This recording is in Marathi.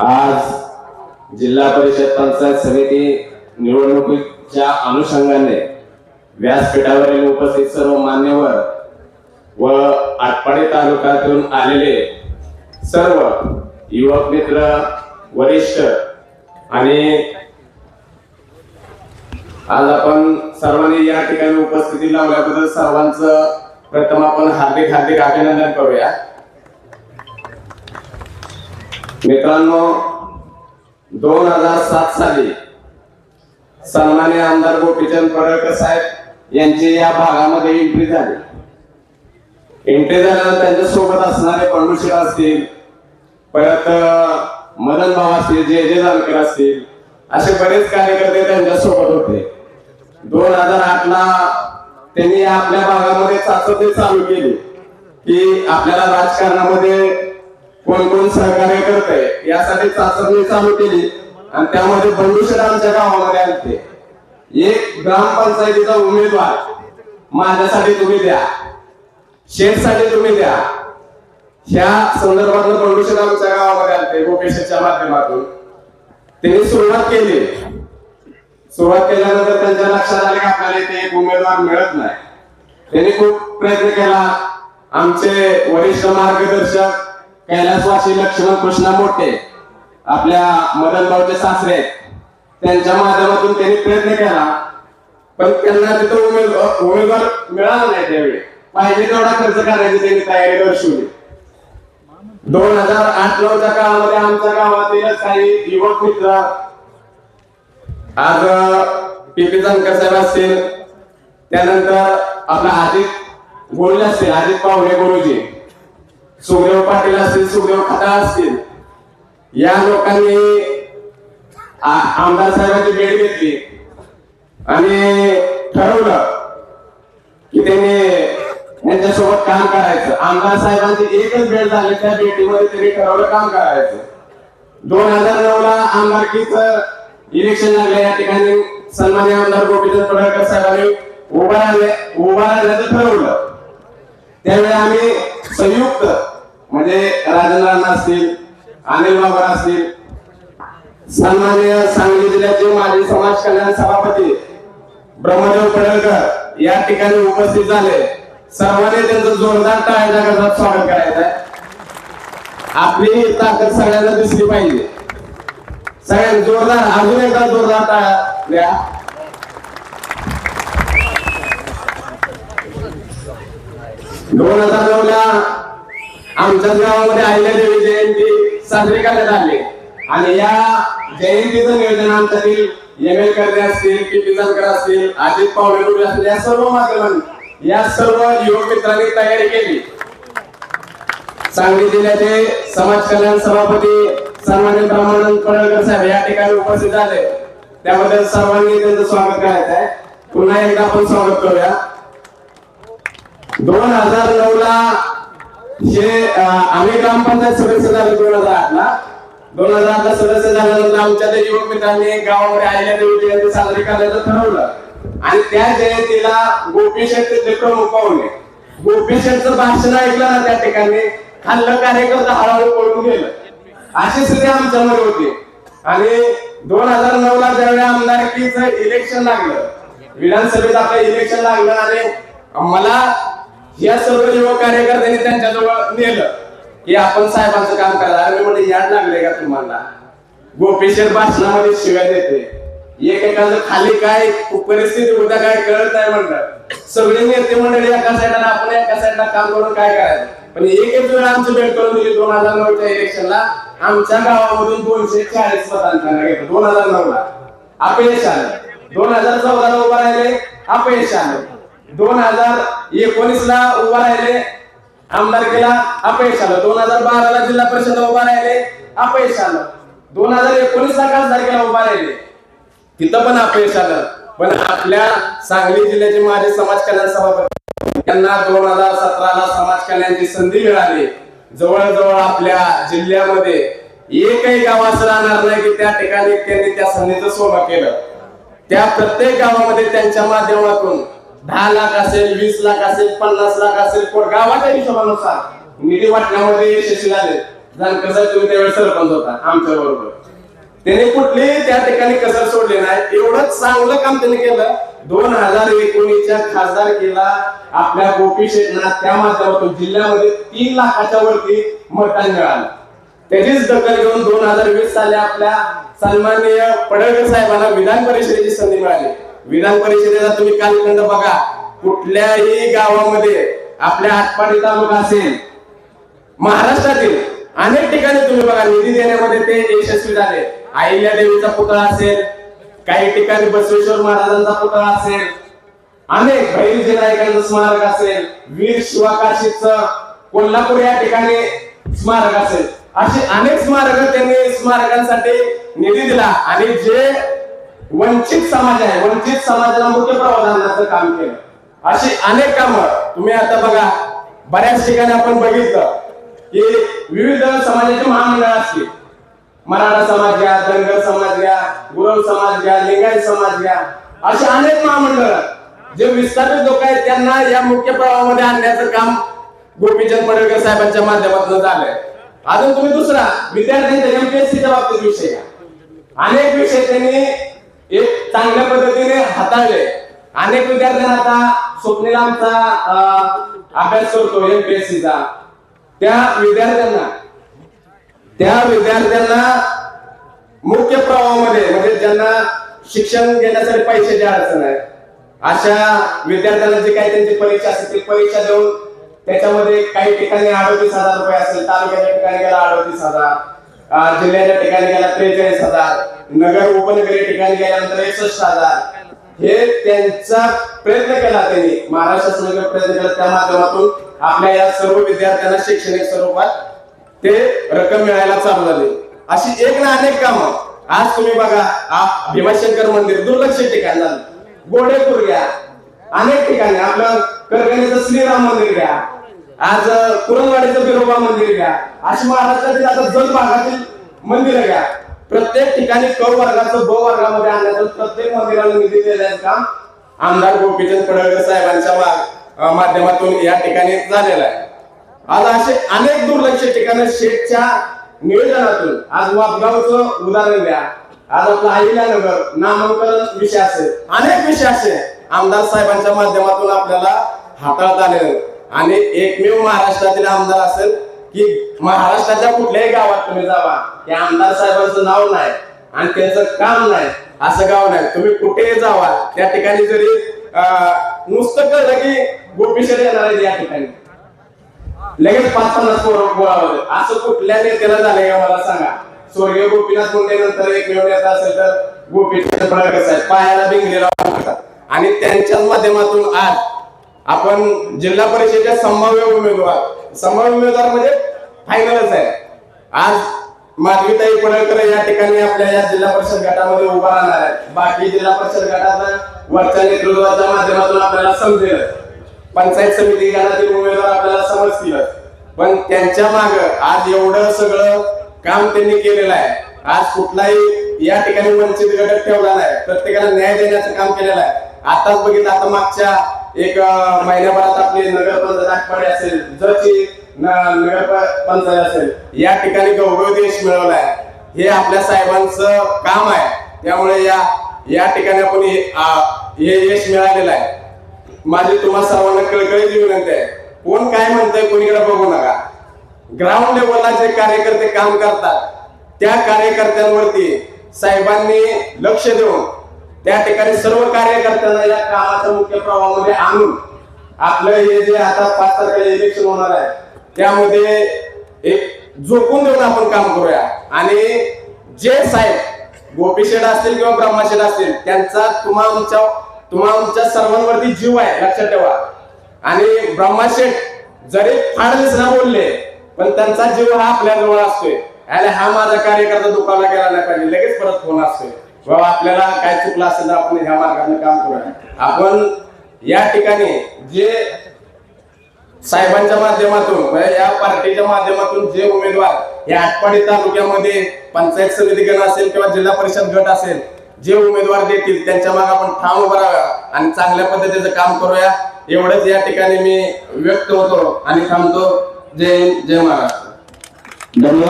आज जिल्हा परिषद पंचायत समिती निवडणुकीच्या अनुषंगाने व्यासपीठावरील उपस्थित सर्व मान्यवर व आटपाडी तालुक्यातून आलेले सर्व युवक मित्र वरिष्ठ आणि आज आपण सर्वांनी या ठिकाणी उपस्थिती लावल्याबद्दल सर्वांचं प्रथम आपण हार्दिक हार्दिक अभिनंदन करूया. मित्रांनो दोन हजार सात साली सन्मान्य आमदार गोपीचंद पडळकर साहेब यांची या भागामध्ये एंट्री झाली. एंट्री झाल्यानंतर त्यांच्यासोबत असणारे पंडुशेठ असतील परत मदन भाऊ असतील जे जे जानकर असतील असे बरेच कार्यकर्ते त्यांच्यासोबत होते. दोन हजार आठ ला त्यांनी आपल्या भागामध्ये चाचणी चालू केली की आपल्याला राजकारणामध्ये कोण कोण सहकार्य करतंय यासाठी चाचणी चालू केली आणि त्यामध्ये बंडुशेठ आमच्या गावामध्ये आले एक ग्रामपंचायतीचा उमेदवार माझ्यासाठी तुम्ही द्या शेठसाठी तुम्ही द्या. ह्या संदर्भात बंडुशेठ आमच्या गावामध्ये आले गोपेशच्या माध्यमातून. त्यांनी सुरुवात केली. सुरुवात केल्यानंतर त्यांच्या लक्षात आले की आपल्याला इथे एक उमेदवार मिळत नाही. त्यांनी खूप प्रयत्न केला. आमचे वरिष्ठ मार्गदर्शक कैलासवासी लक्ष्मण कृष्णा मोठे आपल्या मदन भाऊचे सासरे आहेत. त्यांच्या माध्यमातून त्यांनी प्रयत्न केला पण त्यांना तिथं उमेदवार उमेदवार मिळाला नाही त्यावेळी. पाहिजे तेवढा खर्च करायची त्यांनी तयारी दर्शवली. दोन हजार आठ नऊच्या काळामध्ये आमच्या गावातील काही युवक मित्र आज पीपी जानकर साहेब असतील त्यानंतर आपला अजित बोलले असतील अजित पाहुणे गुरुजी. सुखदेव पाटील असतील सुखदेव खटा असतील या लोकांनी आमदार साहेबांची भेट घेतली आणि ठरवलं की त्यांनी यांच्यासोबत काम करायचं. आमदार साहेबांची एकच भेट झाली त्या भेटीमध्ये त्यांनी ठरवलं काम करायचं. दोन हजार नऊ ला आमदारकीच इलेक्शन लागलं या ठिकाणी सन्मान्य आमदार गोपीचंद पडळकर साहेबांनी उभा राहिले उभा राहण्याचं ठरवलं. त्यावेळी आम्ही संयुक्त म्हणजे राजेंद्र अण्णा असतील अनिल बाबर असतील सन्मान्य सांगली जिल्ह्याचे माजी समाज कल्याण सभापती ब्रह्मदेव पडळकर या ठिकाणी उपस्थित झाले. सर्वांनी त्यांचं जोरदार टाळ्या गजरात स्वागत करायचं आहे. आपली ताकद सगळ्यांना दिसली पाहिजे. सगळ्यांनी जोरदार अजून एकदा जोरदार टाळ्या द्या. दोन हजार नऊ ला आमच्या गावामध्ये अहिल्यादेवी जयंती साजरी करण्यात आली. आणि या जयंतीचं नियोजन आमच्यातील एम एल करणे असतील पी जानकर असतील अजित पावलेगुडी असतील या सर्व माध्यमांनी या सर्व युवक मित्रांनी तयारी केली. सांगली जिल्ह्याचे समाज कल्याण सभापती सन्मान्य ब्रह्मानंद पडळकर साहेब या ठिकाणी उपस्थित झाले. त्याबद्दल सर्वांनी त्यांचं स्वागत करायचं आहे पुन्हा एकदा आपण स्वागत करूया. दोन हजार नऊ ला हे आम्ही ग्रामपंचायत सदस्य झालो दोन हजार आठ ला दोन हजार आठ ला सदस्य झाल्यानंतर आमच्या त्या युवक मित्रांनी गावामध्ये आलेल्या देवी जयंती साजरी करायचं ठरवलं. आणि त्या जयंतीला गोपी शेठ प्रमुख पाहुणे. गोपी भाषण ऐकलं ना त्या ठिकाणी खाल्लं कार्यकर्ता हळूहळू पळून गेलं. अशी स्थिती आमच्यामध्ये होती. आणि दोन हजार नऊ ला ज्यावेळी आमदारकीच इलेक्शन लागलं विधानसभेत आपलं इलेक्शन लागलं आणि मला या सर्व युवक कार्यकर्त्यांनी त्यांच्याजवळ नेलं की आपण साहेबांचं काम करा अरे म्हणजे याद लागले का तुम्हाला? गोपेश्वर भाषणामध्ये शिव्या देते. एकेकाचं खाली काय परिस्थिती उद्या काय कळत नाही म्हणलं सगळे नेते मंडळी एका साईडला आपण एका साईडला काम करून काय करायचं? पण एक एक वेळ आमचं भेट करून दिली दोन हजार नऊच्या इलेक्शनला. आमच्या गावामधून दोनशे चाळीस मतांना घेतलं दोन हजार नऊ ला अपयश आलं. दोन हजार चौदा ला उभा राहिले अपयश आलं. दोन हजार एकोणीस ला उभा राहिले. आमदारकीला अपयश आलं. दोन हजार बारा ला जिल्हा परिषद उभा राहिले. अपयश आलं. दोन हजार एकोणीस ला खासदारकीला उभा राहिले. तिथं पण अपयश आलं. पण आपल्या सांगली जिल्ह्याचे माझे समाज कल्याण सभापती त्यांना दोन हजार सतरा ला समाज कल्याणची संधी मिळाली. जवळजवळ आपल्या जिल्ह्यामध्ये एकही गाव असं राहणार नाही की त्या ठिकाणी त्यांनी त्या संधीचं सोनं केलं. त्या प्रत्येक गावामध्ये त्यांच्या माध्यमातून दहा लाख असेल वीस लाख असेल पन्नास लाख असेल गावाच्या हिशोबानुसार. निधी वाटण्यामध्ये यशस्वी झाले. जानकर साहेब तुम्ही त्यावेळेस सरपंच होता आमच्या बरोबर. त्याने कुठली त्या ठिकाणी कसर सोडली नाही. एवढं चांगलं काम त्यांनी केलं. दोन हजार एकोणीसच्या खासदारकीला आपल्या गोपी शेटना त्या माध्यमातून जिल्ह्यामध्ये तीन लाखाच्या वरती मतदान मिळालं. त्याचीच दखल घेऊन दोन हजार वीस साली आपल्या सन्माननीय पडळकर साहेबांना विधान परिषदेची संधी मिळाली. विधान परिषदेचा तुम्ही कालखंड बघा. कुठल्याही गावामध्ये आपल्या आटपाडी तालुका असेल महाराष्ट्रातील अनेक ठिकाणी तुम्ही बघा निधी देण्यामध्ये ते यशस्वी झाले. आईल्या देवीचा पुतळा असेल काही ठिकाणी बसवेश्वर महाराजांचा पुतळा असेल अनेक भैरजी नायकांचं स्मारक असेल वीर शिवाकाशीच कोल्हापूर या ठिकाणी स्मारक असेल. अशी अनेक स्मारक त्यांनी स्मारकांसाठी निधी दिला आणि जे वंचित समाज आहे. वंचित समाजाला मुख्य प्रवाधानाचं काम केलं अशी अनेक कामं तुम्ही आता बघा बऱ्याच ठिकाणी आपण बघितलं की विविध समाजाचे महामंडळ असतील. मराठा समाज घ्या धनगर समाज घ्या गुरव समाज घ्या लिंगायत समाज घ्या असे अनेक महामंडळ जे विस्थापित लोक आहेत त्यांना या मुख्य प्रवाहामध्ये आणण्याचं काम गोपीचंद पडळकर साहेबांच्या माध्यमातून झालंय. अजून तुम्ही दुसरा विद्यार्थ्यांच्या एमपीएससीच्या बाबतीत विषय अनेक विषय त्यांनी एक चांगल्या पद्धतीने हाताळले. अनेक विद्यार्थ्यांना आता स्वप्नीला आमचा अभ्यास करतो एमपीएससीचा त्या विद्यार्थ्यांना त्या विद्यार्थ्यांना मुख्य प्रवाहामध्ये म्हणजे ज्यांना शिक्षण घेण्यासाठी पैशाची अडचण आहे अशा विद्यार्थ्यांना जे काही त्यांची परीक्षा असेल ती परीक्षा देऊन त्याच्यामध्ये काही ठिकाणी अडोतीस हजार रुपये असेल तालुक्याच्या ठिकाणी गेला अडोतीस हजार. जिल्ह्याच्या ठिकाणी गेला त्रेचाळीस हजार. नगर उपनगरी ठिकाणी गेल्यानंतर एकसष्ट हजार. हे त्यांचा प्रयत्न केला त्यांनी. महाराष्ट्र शासनाने प्रयत्न केला. त्या माध्यमातून आपल्या या सर्व विद्यार्थ्यांना शैक्षणिक स्वरूपात ते रक्कम मिळायला चालू झाली. अशी एक ना अनेक कामं. आज तुम्ही बघा भीमाशंकर मंदिर दुर्लक्षित ठिकाण झालं. गोडेपूर घ्या. अनेक ठिकाणी आपलं करगणीचं श्रीराम मंदिर घ्या. आज अं, कुरणवाडीचं बिरोबा मंदिर घ्या. अशी महाराष्ट्रातील आता जल भागातील मंदिर घ्या. प्रत्येक ठिकाणी क वर्गाचं ब वर्गामध्ये आणण्याचं प्रत्येक मंदिराला निधी देण्याचं काम. आमदार गोपीचंद पडळकर साहेबांच्या माध्यमातून या ठिकाणी झालेलं आहे. आज असे अनेक दुर्लक्ष ठिकाण शेठच्या नियोजनातून आज वापगावचं उदाहरण द्या. आज आपला अहिल्यानगर नामांकन विषय असेल. अनेक विषय असे आमदार साहेबांच्या माध्यमातून आपल्याला हाताळता आले आणि एकमेव महाराष्ट्रातील आमदार असेल की महाराष्ट्राच्या कुठल्याही गावात तुम्ही जावा. हे आमदार साहेबांचं नाव नाही आणि त्यांचं काम नाही असं गाव नाही. तुम्ही कुठेही जावा. त्या ठिकाणी जरी नुसतं कळलं की गोपीशर येणार आहे या ठिकाणी. लगेच पाच पन्नास पोरं गोळा होते असं कुठल्या नेत्याला झालंय का मला सांगा. स्वर्गीय गोपीनाथ मुंडे नंतर एक नेता असेल तर गोपीनाथ फडणवीस साहेब. पायाला बिंगलेला आणि त्यांच्याच माध्यमातून आज आपण जिल्हा परिषदेच्या संभाव्य उमेदवार संभाव्य उमेदवार म्हणजे फायनलच आहे. आज माधवीताई पडळकर या ठिकाणी आपल्या या जिल्हा परिषद गटामध्ये उभा राहणार आहे बाकी जिल्हा परिषद गटाचा वरच्या नेतृत्वाच्या माध्यमातून आपल्याला समजेल. पंचायत समिती गटातील उमेदवार आपल्याला समजतील. पण त्यांच्या माग आज एवढं सगळं काम त्यांनी केलेलं आहे. आज कुठलाही या ठिकाणी वंचित घटक ठेवला नाही. प्रत्येकाला न्याय देण्याचं काम केलेलं आहे. आताच बघितलं आता मागच्या एक महिन्याभरात आपली नगर पंचायत आठवडे असेल जरची न- नगर पंचायत असेल या ठिकाणी गौरव देश मिळवलाय. हे आपल्या साहेबांचं काम आहे. त्यामुळे या या ठिकाणी आपण हे यश मिळालेलं आहे. माझी तुम्हा सर्वांना कळकळीत विनंती आहे. कोण काय म्हणतंय कोणीकडे बघू नका. ग्राउंड लेवलला जे कार्यकर्ते काम करतात त्या कार्यकर्त्यांवरती साहेबांनी लक्ष देऊन त्या ठिकाणी सर्व कार्यकर्त्यांना या कामाच्या मुख्य प्रवाहामध्ये आणून आपलं हे जे आता पाच तारखेला इलेक्शन होणार आहे त्यामध्ये एक झोकून देऊन आपण काम करूया. आणि जे साहेब गोपीशेड असतील किंवा ब्रह्माशेड असतील त्यांचा तुम्हा आमच्या तुम्हा आमच्या सर्वांवरती जीव आहे लक्षात ठेवा. आणि ब्रह्माशेठ जरी फाडलेच ना बोलले पण त्यांचा जीव हा आपल्या जवळ असतोय. आणि हा माझा कार्यकर्ता दुकाना गेला नाही पाहिजे लगेच परत फोन असतोय. बाबा आपल्याला काय चुकलं असेल तर आपण ह्या मार्गाने काम करूया. आपण या ठिकाणी जे साहेबांच्या माध्यमातून म्हणजे या पार्टीच्या माध्यमातून जे उमेदवार या आटपाडी तालुक्यामध्ये पंचायत समिती गण असेल किंवा जिल्हा परिषद गट असेल जे उमेदवार देतील त्यांच्या मागे आपण ठाम उभं राहाव्या आणि चांगल्या पद्धतीचं काम करूया. एवढंच या ठिकाणी मी व्यक्त होतो आणि थांबतो. जय जय महाराष्ट्र. धन्यवाद.